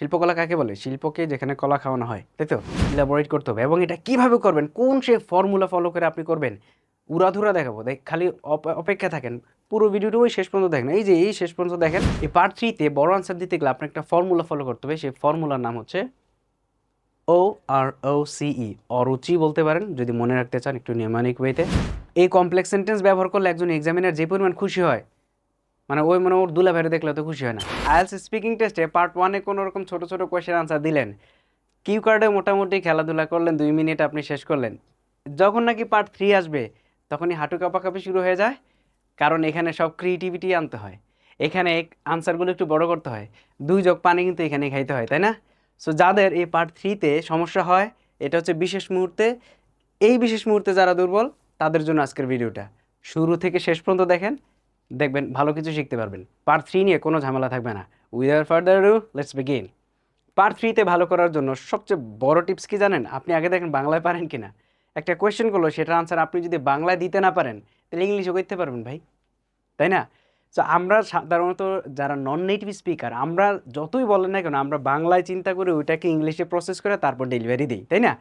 শিল্পকলা কাকে বলে? শিল্পকে যেখানে কলা খাওয়ানো হয়, তাই তো? ইলাবোরেট করতে হবে। এবং এটা কীভাবে করবেন? কোন সে ফর্মুলা ফলো করে আপনি করবেন? উড়াধুরা দেখাবো। দেখ, খালি অপ- অপেক্ষা থাকেন। পুরো ভিডিওটা ওই শেষ পর্যন্ত দেখেন। এই যে, এই শেষ পর্যন্ত দেখেন, এই পার্ট থ্রিতে বড় আনসার দিতে গেলে আপনার একটা ফর্মুলা ফলো করতে হবে। সেই ফর্মুলার নাম হচ্ছে ও আর ও সিই অরুচি বলতে পারেন, যদি মনে রাখতে চান, একটু নিয়মানিক ওয়েতে এই কমপ্লেক্স সেন্টেন্স ব্যবহার করলে একজন এক্সামিনার যে পরিমাণ খুশি হয় মানে ওই মানে ওর দুলা ভাইরে দেখলে তো খুশি হয় না। আইএলস স্পিকিং টেস্টে পার্ট ওয়ানে কোনো রকম ছোটো ছোটো কোয়েশ্চেন আনসার দিলেন। কিউ কার্ডে মোটামুটি খেলাধুলা করলেন, দুই মিনিট আপনি শেষ করলেন। যখন নাকি পার্ট থ্রি আসবে, তখনই হাঁটু কাঁপাকাঁপি শুরু হয়ে যায়, কারণ এখানে সব ক্রিয়েটিভিটি আনতে হয়। এখানে এক আনসারগুলো একটু বড় করতে হয়। দুই জগ পানি কিন্তু এখানে খাইতে হয়, তাই না? সো যাদের এই পার্ট থ্রিতে সমস্যা হয়, এটা হচ্ছে বিশেষ মুহূর্তে। এই বিশেষ মুহূর্তে যারা দুর্বল, তাদের জন্য আজকের ভিডিওটা শুরু থেকে শেষ পর্যন্ত দেখেন। দেখবেন ভালো কিছু শিখতে পারবেন। পার্ট থ্রি নিয়ে কোনো ঝামেলা থাকবে না। Without further ado let's begin part থ্রিতে ভালো করার জন্য সবচেয়ে বড় টিপস কি জানেন? আপনি আগে দেখেন বাংলায় পারেন কিনা? একটা কোয়েশ্চেন করল, সেটার আনসার আপনি যদি বাংলায় দিতে না পারেন, তাহলে ইংলিশও করতে পারবেন ভাই। তাই না? তো আমরা সাধারণত যারা নন নেটিভ স্পিকার আমরা যতই বলেন না কেন, আমরা বাংলায় চিন্তা করে ওইটাকে ইংলিশে প্রসেস করে তারপর ডেলিভারি দিই, তাই না?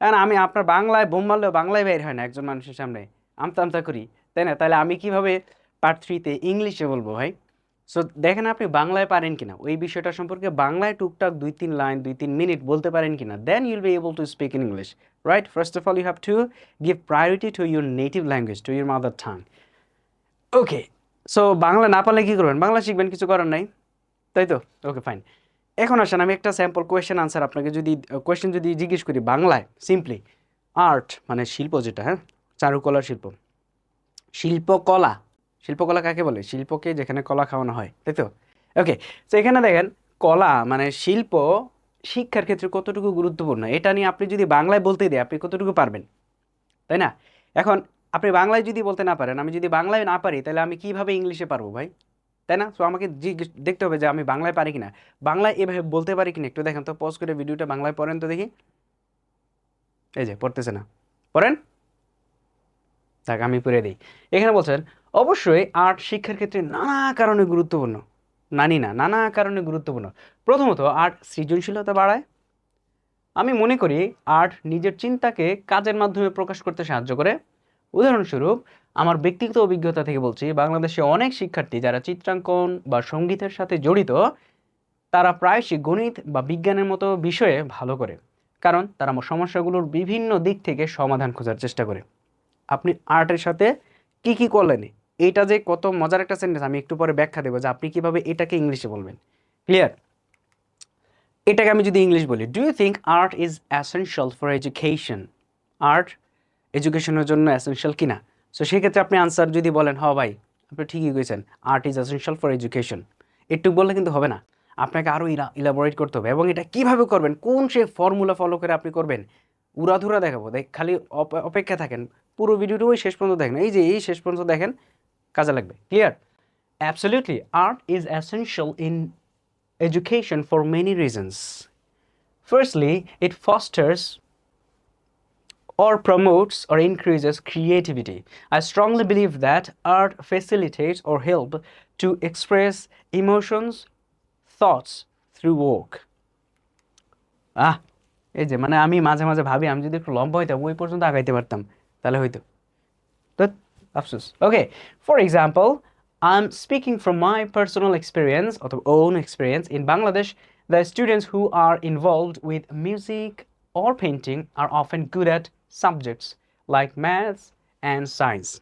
কারণ আমি আপনার বাংলায় বোম মারলেও বাংলায় বের হয় না একজন মানুষের সামনে। আমতা আমতা করি, তাই না? তাহলে আমি কীভাবে পার্ট থ্রিতে ইংলিশে বলব ভাই। সো দেখেন আপনি বাংলায় পারেন কিনা, ওই বিষয়টা সম্পর্কে বাংলায় টুকটাক দুই তিন লাইন, দুই তিন মিনিট বলতে পারেন কিনা then you'll be able to speak in English right first of all you have to give priority to your native language to your mother tongue okay so Bangla না পারলে কী করবেন? বাংলা শিখবেন, কিছু করার নাই, তাই তো? ওকে ফাইন এখন আসেন, আমি একটা স্যাম্পল কোয়েশ্চেন আনসার আপনাকে যদি কোয়েশ্চেন যদি জিজ্ঞেস করি বাংলায় সিম্পলি আর্ট মানে শিল্প যেটা হ্যাঁ? চারুকলার শিল্প। শিল্পকলা শিল্পকলা কাকে বলে? শিল্পকে যেখানে কলা খাওয়ানো হয়, তাই তো? ওকে তো এখানে দেখেন, কলা মানে শিল্প শিক্ষার ক্ষেত্রে কতটুকু গুরুত্বপূর্ণ? এটা নিয়ে আপনি যদি বাংলায় বলতে দেয় আপনি কতটুকু পারবেন? তাই না? এখন, আপনি বাংলায় যদি বলতে না পারেন, আমি যদি বাংলায় না পারি, তাহলে আমি কীভাবে ইংলিশে পারব ভাই? তাই না? সো আমাকে জিজ্ঞেস, দেখতে হবে যে আমি বাংলায় পারি কিনা। বাংলায় এভাবে বলতে পারি কিনা একটু দেখেন তো পজ করে ভিডিওটা বাংলায় পড়েন তো দেখি। এই যে, পড়তেছে না। পড়েন? দেখ আমি পড়ে দিই। এখানে বলছেন অবশ্যই আর্ট শিক্ষার ক্ষেত্রে নানা কারণে গুরুত্বপূর্ণ। নানি না, নানা কারণে গুরুত্বপূর্ণ। প্রথমত, আর্ট সৃজনশীলতা বাড়ায়। আমি মনে করি আর্ট নিজের চিন্তাকে কাজের মাধ্যমে প্রকাশ করতে সাহায্য করে। উদাহরণস্বরূপ, আমার ব্যক্তিগত অভিজ্ঞতা থেকে বলছি, বাংলাদেশে অনেক শিক্ষার্থী যারা চিত্রাঙ্কন বা সঙ্গীতের সাথে জড়িত, তারা প্রায়শই গণিত বা বিজ্ঞানের মতো বিষয়ে ভালো করে। কারণ তারা সমস্যাগুলোর বিভিন্ন দিক থেকে সমাধান খোঁজার চেষ্টা করে। আপনি আর্টের সাথে কী কী করলেন? এটা যে কত মজার একটা সেন্টেন্স আমি একটু পরে ব্যাখ্যা দেবো যে আপনি কীভাবে এটাকে ইংলিশে বলবেন। ক্লিয়ার এটাকে আমি যদি ইংলিশ বলি do you think art is essential for education art এডুকেশনের জন্য অ্যাসেনশিয়াল কিনা? সো সেক্ষেত্রে আপনি আনসার যদি বলেন হ ভাই, আপনি ঠিকই কইছেন art is essential for education একটু বললে কিন্তু হবে না। আপনাকে আরও ইলাবোরেট করতে হবে এবং এটা কীভাবে করবেন? কোন সে ফর্মুলা ফলো করে আপনি করবেন? উড়াধুরা দেখাবো। দেখ, খালি অপেক্ষা থাকেন। পুরো ভিডিওটা ওই শেষ পর্যন্ত দেখেন। এই যে, এই শেষ পর্যন্ত দেখেন কাজে লাগবে clear absolutely art is essential in education for many reasons. Firstly, it fosters or promotes or increases creativity. I strongly believe that art facilitates or help to express emotions, thoughts through work. Ah এই যে মানে আমি মাঝে মাঝে ভাবি আমি যদি একটু লম্বা হইতাম ওই পর্যন্ত আগাইতে পারতাম তাহলে হইতো But afsus. Okay, for example, I'm speaking from my personal experience or the own experience in Bangladesh. The students who are involved with music or painting are often good at subjects like maths and science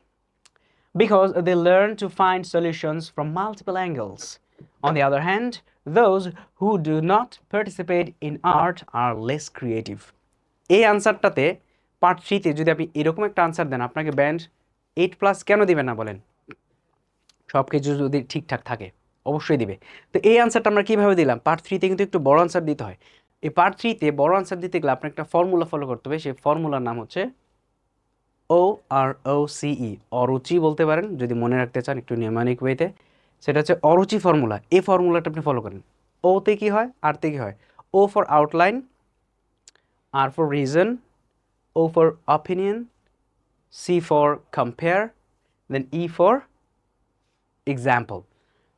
because they learn to find solutions from multiple angles. On the other hand, those who do not participate in art are less creative. এই আনসারটাতে part থ্রিতে যদি আপনি এরকম একটা answer দেন আপনাকে band eight plus কেন দিবেন না বলেন? সব কিছু যদি ঠিকঠাক থাকে, অবশ্যই দিবে। তো এই আনসারটা আমরা কীভাবে দিলাম? পার্ট থ্রিতে কিন্তু একটু বড় আনসার দিতে হয়। এই পার্ট থ্রিতে বড় আনসার দিতে গেলে আপনার একটা ফর্মুলা ফলো করতে হবে। সেই ফর্মুলার নাম হচ্ছে ও আর ও সিই অরুচি বলতে পারেন। যদি মনে রাখতে চান একটু নিয়মানিক ওয়েতে সেটা হচ্ছে অরুচি ফর্মুলা এই ফর্মুলাটা আপনি ফলো করেন। ওতে কি হয়? আরতে কি হয়? O for outline R for reason O for opinion C for compare then E for example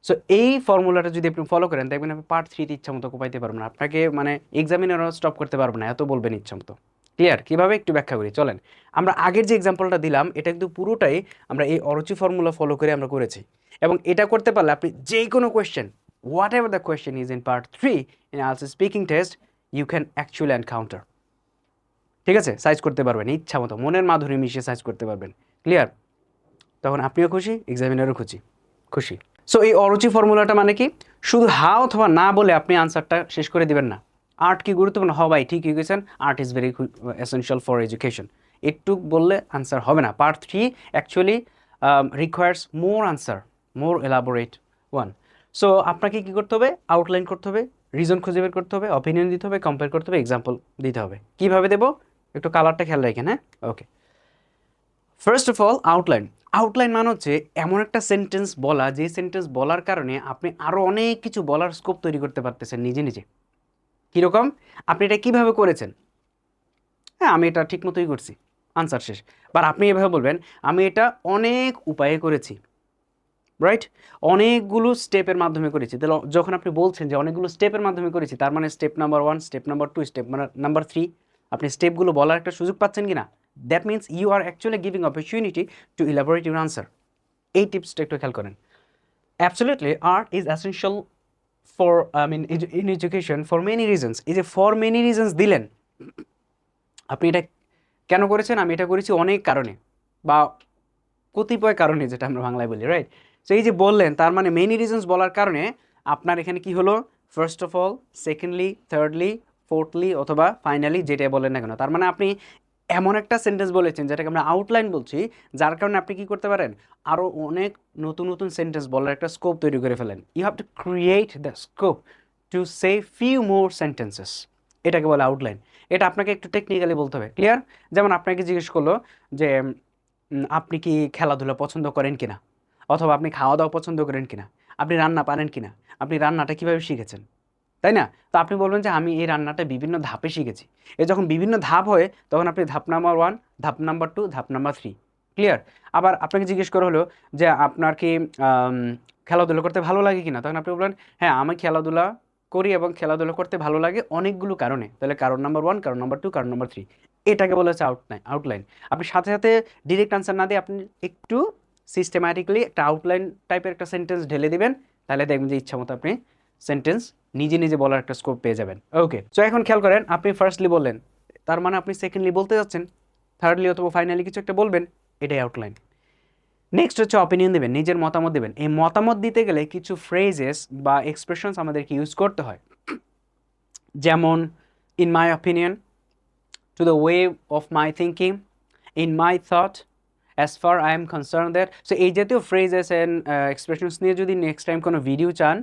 so এই ফর্মুলাটা যদি আপনি ফলো করেন, দেখবেন আপনি পার্ট থ্রিতে ইচ্ছা মতো কোপাইতে পারবেন না। আপনাকে মানে এক্সামিনারও স্টপ করতে পারবে না, এত বলবেন ইচ্ছা মতো। ক্লিয়ার কীভাবে? একটু ব্যাখ্যা করি, চলেন। আমরা আগের যে এক্সাম্পলটা দিলাম, এটা কিন্তু পুরোটাই আমরা এই অরুচি ফর্মুলা ফলো করে আমরা করেছি। এবং এটা করতে পারলে আপনি যে কোনো question whatever the question is in part three in also speaking test you can actually encounter ঠিক আছে? সাইজ করতে পারবেন, ইচ্ছা মতো। মনের মাধুরী মিশিয়ে সাইজ করতে পারবেন। ক্লিয়ার তখন আপনিও খুশি এক্সামিনারও খুশি। খুশি। সো এই অরুচি ফর্মুলাটা মানে কি? শুধু হা অথবা না বলে আপনি আনসারটা শেষ করে দিবেন না। আর্ট কি গুরুত্বপূর্ণ? হ ভাই, ঠিকই গেছেন art is very essential for education একটু বললে আনসার হবে না। Part three actually requires more answer more elaborate one so আপনাকে কী করতে হবে? আউটলাইন করতে হবে রিজন খুঁজে বের করতে হবে অপিনিয়ন দিতে হবে কম্পেয়ার করতে হবে এক্সাম্পল দিতে হবে। কীভাবে দেবো? একটু কালারটা খেয়াল রাখেন হ্যাঁ? Okay first of all outline outline মানে হচ্ছে এমন একটা সেন্টেন্স বলা, যে সেন্টেন্স বলার কারণে আপনি আরও অনেক কিছু বলার স্কোপ তৈরি করতে পারতেছেন নিজে নিজে। কীরকম? আপনি এটা কীভাবে করেছেন? হ্যাঁ আমি এটা ঠিক মতোই করছি। আনসার শেষ। বা আপনি এভাবে বলবেন, আমি এটা অনেক উপায়ে করেছি। রাইট অনেকগুলো স্টেপের মাধ্যমে করেছি। তাহলে যখন আপনি বলছেন যে অনেকগুলো স্টেপের মাধ্যমে করেছি, তার মানে step number one step number two step number three আপনি স্টেপগুলো বলার একটা সুযোগ পাচ্ছেন কি না that means you are actually giving opportunity to elaborate your answer এই টিপসটা একটু খেয়াল করেন। Absolutely art is essential for I mean in education for many reasons এই যে ফর মেনি রিজনস দিলেন, আপনি এটা কেন করেছেন? আমি এটা করেছি অনেক কারণে বা কতিপয় কারণে, যেটা আমরা বাংলায় বলি রাইট সো এই যে বললেন, তার মানে মেনি রিজনস বলার কারণে আপনার এখানে কি হলো? First of all secondly thirdly fourthly অথবা ফাইনালি যেটা বলেন না কেন, তার মানে আপনি এমন একটা সেন্টেন্স বলেছেন যেটাকে আমরা আউটলাইন বলছি, যার কারণে আপনি কি করতে পারেন? আরও অনেক নতুন নতুন সেন্টেন্স বলার একটা স্কোপ তৈরি করে ফেলেন। You have to create the scope to say few more sentences এটাকে বলে আউটলাইন এটা আপনাকে একটু টেকনিক্যালি বলতে হবে। ক্লিয়ার যেমন আপনাকে জিজ্ঞেস করল যে আপনি কি খেলাধুলা পছন্দ করেন কিনা? অথবা আপনি খাওয়া দাওয়া পছন্দ করেন কিনা? আপনি রান্না পারেন কিনা? আপনি রান্নাটা কীভাবে শিখেছেন? তাই না? তো আপনি বলবেন যে আমি এই রান্নাটা বিভিন্ন ধাপে শিখেছি। এ যখন বিভিন্ন ধাপ হয় তখন আপনি ধাপ নাম্বার ওয়ান ধাপ নাম্বার টু ধাপ নাম্বার থ্রি ক্লিয়ার আবার আপনাকে জিজ্ঞেস করা হলো যে আপনার কি খেলাধুলা করতে ভালো লাগে কিনা? তখন আপনি বলবেন হ্যাঁ আমি খেলাধুলা করি এবং খেলাধুলা করতে ভালো লাগে অনেকগুলো কারণে। তাহলে কারণ নাম্বার ওয়ান কারণ নাম্বার টু কারণ নাম্বার থ্রি এটাকে বলা হচ্ছে আউটলাইন আউটলাইন আপনি সাথে সাথে ডিরেক্ট আনসার না দিয়ে আপনি একটু সিস্টেম্যাটিকলি একটা আউটলাইন টাইপের একটা সেন্টেন্স ঢেলে দিবেন। তাহলে দেখবেন যে ইচ্ছা মতো আপনি সেন্টেন্স নিজে নিজে বলার একটা স্কোপ পেয়ে যাবেন। ওকে সো এখন খেয়াল করেন, আপনি ফার্স্টলি বললেন, তার মানে আপনি সেকেন্ডলি বলতে যাচ্ছেন থার্ডলি অথবা ফাইনালি কিছু একটা বলবেন, এটাই আউটলাইন নেক্সট হচ্ছে অপিনিয়ন দেবেন, নিজের মতামত দেবেন। এই মতামত দিতে গেলে কিছু ফ্রেজেস বা এক্সপ্রেশনস আমাদেরকে ইউজ করতে হয়। যেমন in my opinion to the way of my thinking in my thought as far I am concern that so এই জাতীয় ফ্রেজেস অ্যান্ড এক্সপ্রেশনস নিয়ে যদি নেক্সট টাইম কোনো ভিডিও চান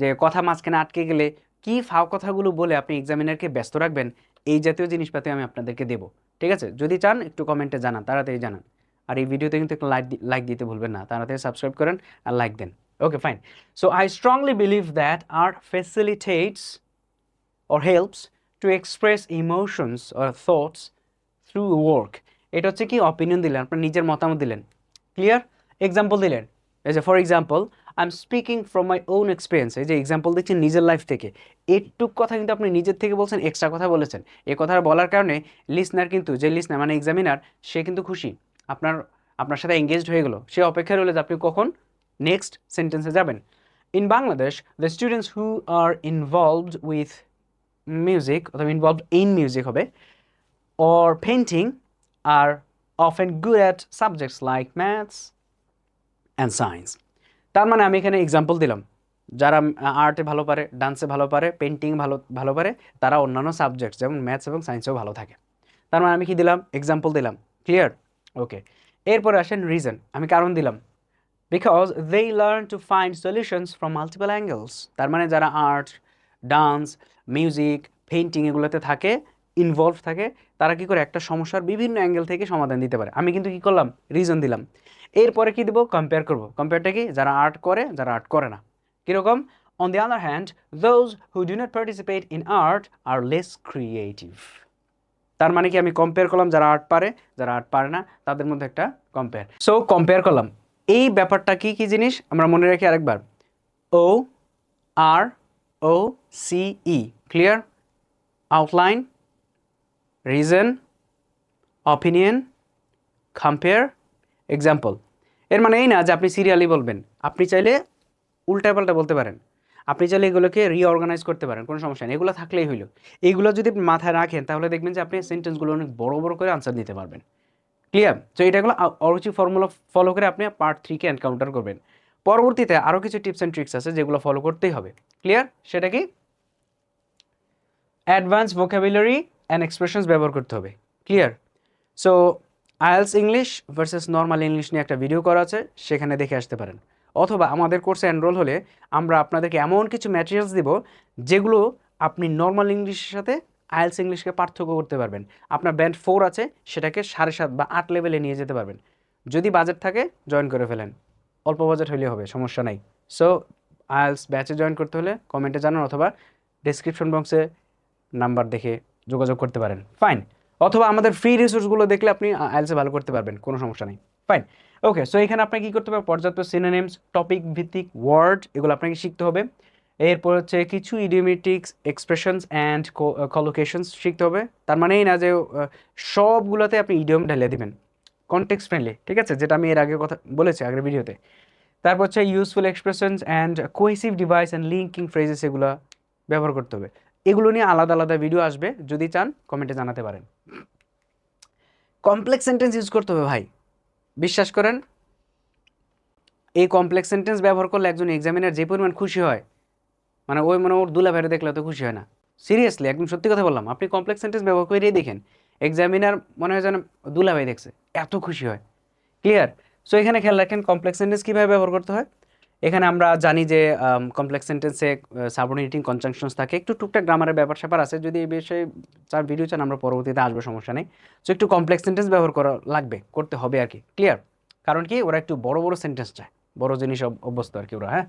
যে কথা মাঝখানে আটকে গেলে কি ফাও কথাগুলো বলে আপনি এক্সামিনারকে ব্যস্ত রাখবেন, এই জাতীয় জিনিসপাতি আমি আপনাদেরকে দেবো। ঠিক আছে? যদি চান, একটু কমেন্টে জানান, তাড়াতাড়ি জানান। আর এই ভিডিওতে কিন্তু একটু লাইক লাইক দিতে ভুলবেন না, তাড়াতাড়ি সাবস্ক্রাইব করেন আর like then. Okay fine so I strongly believe that art facilitates or helps to express emotions or thoughts through work এটা হচ্ছে কি? অপিনিয়ন দিলেন, আপনার নিজের মতামত দিলেন। ক্লিয়ার এক্সাম্পল দিলেন। এই যে for example I am speaking from my own experience এই যে এক্সাম্পল দিচ্ছেন নিজের লাইফ থেকে। এটুক কথা কিন্তু আপনি নিজের থেকে বলছেন এক্সট্রা কথা বলেছেন। এ কথা বলার কারণে লিসনার কিন্তু, যে লিসনার মানে এক্সামিনার সে কিন্তু খুশি। আপনার আপনার সাথে এঙ্গেজড হয়ে গেলো। সে অপেক্ষা রইলে যে আপনি কখন নেক্সট সেন্টেন্সে যাবেন। In Bangladesh the students who are involved with music অথবা ইনভলভড ইন মিউজিক হবে or painting are of often good at subjects like maths and science তার মানে আমি এখানে এক্সাম্পল দিলাম। যারা আর্টে ভালো পারে ডান্সে ভালো পারে পেন্টিং ভালো ভালো পারে, তারা অন্যান্য সাবজেক্ট যেমন ম্যাথস এবং সায়েন্সেও ভালো থাকে। তার মানে আমি কি দিলাম? এক্সাম্পল দিলাম। ক্লিয়ার ওকে এরপরে আসেন রিজন আমি কারণ দিলাম। Because they learn to find solutions from multiple angles তার মানে যারা আর্ট ডান্স মিউজিক পেন্টিং এগুলোতে থাকে ইনভলভ থাকে, তারা কি করে একটা সমস্যার বিভিন্ন অ্যাঙ্গেল থেকে সমাধান দিতে পারে। আমি কিন্তু কি করলাম? রিজন দিলাম। এরপরে কি দেবো? কম্পেয়ার করব। কম্পেয়ারটা কি? যারা আর্ট করে, যারা আর্ট করে না। কীরকম? On the other hand those who do not participate in art are less creative তার মানে কি আমি কম্পেয়ার করলাম যারা আর্ট পারে, যারা আর্ট পারে না, তাদের মধ্যে একটা কম্পেয়ার সো কম্পেয়ার করলাম। এই ব্যাপারটা কি কি জিনিস? আমরা মনে রাখি আরেকবার। O R O C E clear outline reason opinion compare example এর মানে এই না যে আপনি সিরিয়ালি বলবেন। আপনি চাইলে উল্টাপাল্টা বলতে পারেন। আপনি চাইলে এগুলোকে রিঅর্গানাইজ করতে পারেন, কোনো সমস্যা নেই। এগুলো থাকলেই হইল। এইগুলো যদি আপনি মাথায় রাখেন, তাহলে দেখবেন যে আপনি সেন্টেন্সগুলো অনেক বড় বড় করে আনসার দিতে পারবেন। ক্লিয়ার তো এটাগুলো অরুচি ফর্মুলা ফলো করে আপনি পার্ট থ্রিকে এনকাউন্টার করবেন। পরবর্তীতে আরও কিছু টিপস অ্যান্ড ট্রিক্স আছে যেগুলো ফলো করতেই হবে। ক্লিয়ার সেটা কি? অ্যাডভান্স ভোকাবুলারি অ্যান্ড এক্সপ্রেশনস ব্যবহার করতে হবে। Clear so IELTS English versus normal English নিয়ে একটা ভিডিও করা আছে, সেখানে দেখে আসতে পারেন। অথবা আমাদের কোর্সে এনরোল হলে আমরা আপনাদেরকে এমন কিছু ম্যাটেরিয়ালস দিব, যেগুলো আপনি নর্মাল ইংলিশের সাথে আইএলস ইংলিশকে পার্থক্য করতে পারবেন। আপনার ব্যান্ড ফোর আছে, সেটাকে সাড়ে সাত বা আট লেভেলে নিয়ে যেতে পারবেন। যদি বাজেট থাকে জয়েন করে ফেলেন। অল্প বাজেট হলে হবে, সমস্যা নাই। সো আইএলস ব্যাচে জয়েন করতে হলে কমেন্টে জানান, অথবা ডিসক্রিপশন বক্সে নাম্বার দেখে যোগাযোগ করতে পারেন। ফাইন অথবা আমাদের ফ্রি রিসোর্সগুলো দেখলে আপনি আইএলসে ভালো করতে পারবেন, কোনো সমস্যা নেই। ফাইন ওকে সো এখানে আপনাকে কী করতে হবে? পর্যাপ্ত সিনোনিমস টপিক ভিত্তিক ওয়ার্ড এগুলো আপনাকে শিখতে হবে। এরপর হচ্ছে কিছু ইডিওমেটিক্স এক্সপ্রেশনস অ্যান্ড কলোকেশনস শিখতে হবে। তার মানে এই না যে সবগুলোতে আপনি ইডিয়ম ঢেলে দেবেন। কনটেক্স ফ্রেন্ডলি ঠিক আছে? যেটা আমি এর আগে কথা বলেছি আগের ভিডিওতে। তারপর হচ্ছে useful expressions and cohesive devices and linking phrases এগুলো ব্যবহার করতে হবে। এগুলো নিয়ে আলাদা আলাদা ভিডিও আসবে। যদি চান কমেন্টে জানাতে পারেন। কমপ্লেক্স সেন্টেন্স ইউজ করতে হবে ভাই। বিশ্বাস করেন? এই কমপ্লেক্স সেন্টেন্স ব্যবহার করলে একজন এক্সামিনার যে পরিমাণ খুশি হয় মানে ওই মানে ওর দুলা ভাইরে দেখলে তো খুশি হয় না। সিরিয়াসলি একদম সত্যি কথা বললাম, আপনি কমপ্লেক্স সেন্টেন্স ব্যবহার করেই দেখেন এক্সামিনার মনে হয় যেন দুলা ভাই দেখছে, এত খুশি হয়। ক্লিয়ার সো এখানে খেয়াল রাখেন কমপ্লেক্স সেন্টেন্স কীভাবে ব্যবহার করতে হয়? এখানে আমরা জানি যে কমপ্লেক্স সেন্টেন্সে সাবঅর্ডিনেটিং কনজাংশনস থাকে। একটু টুকটাক গ্রামারের ব্যাপার স্যাপার আছে। যদি এই বিষয়ে চার ভিডিও চান, আমরা পরবর্তীতে আসব, সমস্যা নেই। সো একটু কমপ্লেক্স সেন্টেন্স ব্যবহার করা লাগবে, করতে হবে আর কি। ক্লিয়ার কারণ কি, ওরা একটু বড় বড় সেন্টেন্স চায়। বড় জিনিস অভ- অভ্যস্ত আর কি ওরা হ্যাঁ?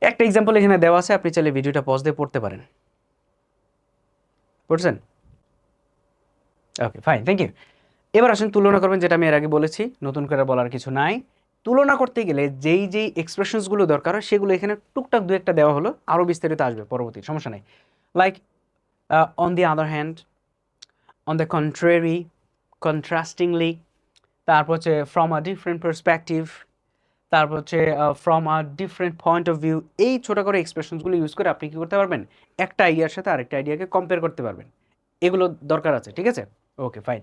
একটা এক্সাম্পল এখানে দেওয়া আছে, আপনি চাইলে ভিডিওটা পজ দিয়ে পড়তে পারেন। পড়ছেন ওকে ফাইন থ্যাংক ইউ এবার আসুন, তুলনা করবেন, যেটা আমি এর আগে বলেছি। নতুন করে বলার কিছু নাই। তুলনা করতে গেলে যেই যেই এক্সপ্রেশনসগুলো দরকার হয়, সেগুলো এখানে টুকটাক দু একটা দেওয়া হলো। আরও বিস্তারিত আসবে পরবর্তী, সমস্যা নেই। Like on the other hand on the contrary contrastingly তারপর হচ্ছে ফ্রম আ ডিফারেন্ট পার্সপেক্টিভ তারপর হচ্ছে from a different point of view এই ছোটো করে এক্সপ্রেশনসগুলো ইউজ করে আপনি কী করতে পারবেন? একটা আইডিয়ার সাথে আরেকটা আইডিয়াকে কম্পেয়ার করতে পারবেন। এগুলো দরকার আছে, ঠিক আছে? ওকে ফাইন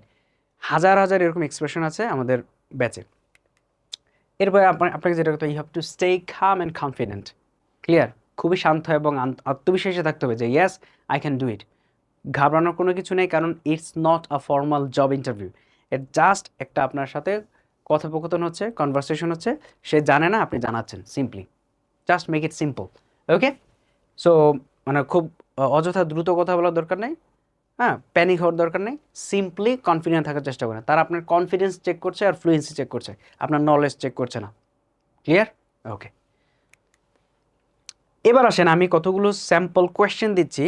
হাজার হাজার এরকম এক্সপ্রেশন আছে আমাদের ব্যাচে এরপরে আপনাকে যেটা করতে have to stay calm and confident clear খুবই শান্ত এবং আত্মবিশ্বাসী থাকতে হবে যে yes I can do it ঘাবড়ানোর কোনো কিছু নেই, কারণ it's not a formal job interview it just একটা আপনার সাথে কথোপকথন হচ্ছে কনভারসেশন হচ্ছে, সে জানে না, আপনি জানাচ্ছেন simply just make it simple okay so মানে খুব অযথা দ্রুত কথা বলার দরকার নেই। হ্যাঁ প্যানিক হওয়ার দরকার নেই সিম্পলি কনফিডেন্ট থাকার চেষ্টা করেন। তারা আপনার কনফিডেন্স চেক করছে আর ফ্লুয়েন্সি চেক করছে, আপনার নলেজ চেক করছে না। ক্লিয়ার ওকে এবার আসেন, আমি কতগুলো স্যাম্পল কোয়েশ্চেন দিচ্ছি,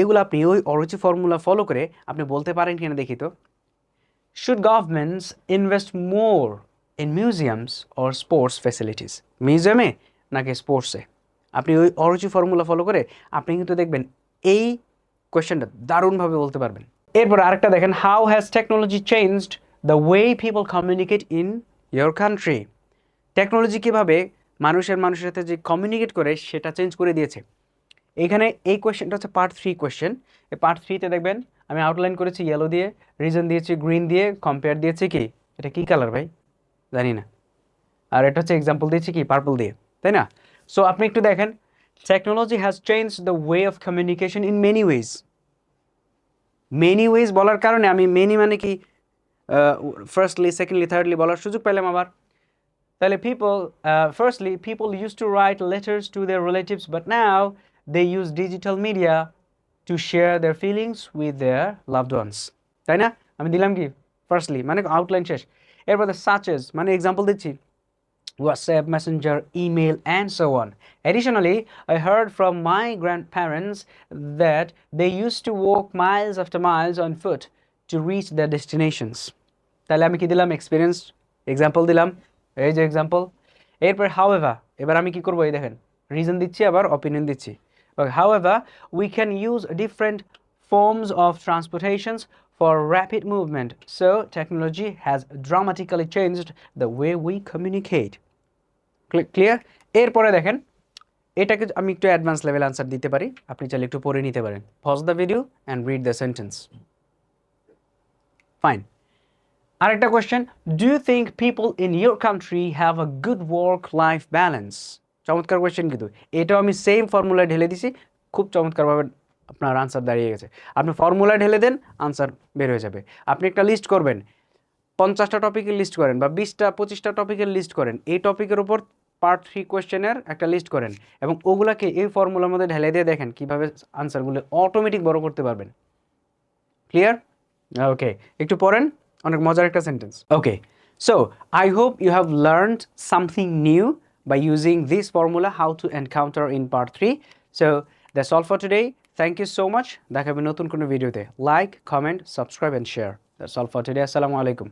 এগুলো আপনি ওই অরুচি ফর্মুলা ফলো করে আপনি বলতে পারেন কিনা দেখি তো। Should governments invest more in museums or sports facilities মিউজিয়ামে নাকি স্পোর্টসে আপনি ওই অরুচি ফর্মুলা ফলো করে আপনি কিন্তু দেখবেন এই কোয়েশ্চেনটা দারুণভাবে বলতে পারবেন। এরপর আরেকটা দেখেন how has technology changed the way people communicate in your country technology কীভাবে মানুষের মানুষের সাথে যে কমিউনিকেট করে, সেটা চেঞ্জ করে দিয়েছে। এখানে এই কোয়েশ্চেনটা হচ্ছে পার্ট থ্রি কোয়েশ্চেন এই পার্ট থ্রিতে দেখবেন, আমি আউটলাইন করেছি ইয়েলো দিয়ে রিজন দিয়েছি গ্রিন দিয়ে কম্পেয়ার দিয়েছি কি? এটা কী কালার ভাই? জানি না। আর এটা হচ্ছে এক্সাম্পল দিয়েছি কি? পার্পল দিয়ে। তাই না? সো আপনি একটু দেখেন technology has change the way of communication in many ways many ways বলার কারণে আমি মেনি মানে কি ফার্স্টলি সেকেন্ডলি থার্ডলি বলার সুযোগ পেলাম আবার। তাহলে people firstly people use to write letters to their relatives but now they use digital media to share their feelings with their loved ones তাই না? আমি দিলাম কি? ফার্স্টলি মানে আউটলাইন শেষ। এরপর সাচেস মানে এক্সাম্পল দিচ্ছি। WhatsApp, Messenger, email, and so on. Additionally, I heard from my grandparents that they used to walk miles after miles on foot to reach their destinations. তাহলে আমি কি দিলাম এক্সপিরিয়েন্স এক্সাম্পল দিলাম এই যে এক্সাম্পল এরপর এভার এবার আমি কি করব এই দেখেন রিজন দিচ্ছি আবার অপিনিয়ন দিচ্ছি ever we can use different forms of transportations for rapid movement. So, technology has dramatically changed the way we communicate. Clear এরপরে দেখেন, এটাকে আমি একটু অ্যাডভান্স লেভেল আনসার দিতে পারি। আপনি চাইলে একটু পড়ে নিতে পারেন। Pause the video and read the sentence fine আরেকটা question do you think people in your country have a good work life balance চমৎকার কোয়েশ্চেন কিন্তু। এটাও আমি সেম ফর্মুলায় ঢেলে দিছি। খুব চমৎকারভাবে আপনার আনসার দাঁড়িয়ে গেছে। আপনি ফর্মুলায় ঢেলে দেন আনসার বের হয়ে যাবে। আপনি একটা লিস্ট করবেন। পঞ্চাশটা টপিকের লিস্ট করেন বা বিশটা, পঁচিশটা টপিকের লিস্ট করেন। এই টপিকের উপর পার্ট থ্রি কোয়েশ্চেনের একটা লিস্ট করেন এবং ওগুলাকে এই ফর্মুলার মধ্যে ঢেলে দিয়ে দেখেন কীভাবে আনসারগুলো অটোমেটিক বড় করতে পারবেন। ক্লিয়ার ওকে একটু পড়েন, অনেক মজার একটা sentence okay so I hope you have learned something new by using this formula, how to encounter in part 3 so, that's all for today. Thank you so much. দেখাবে নতুন কোনো ভিডিওতে like comment subscribe and share that's all for today আসসালামু আলাইকুম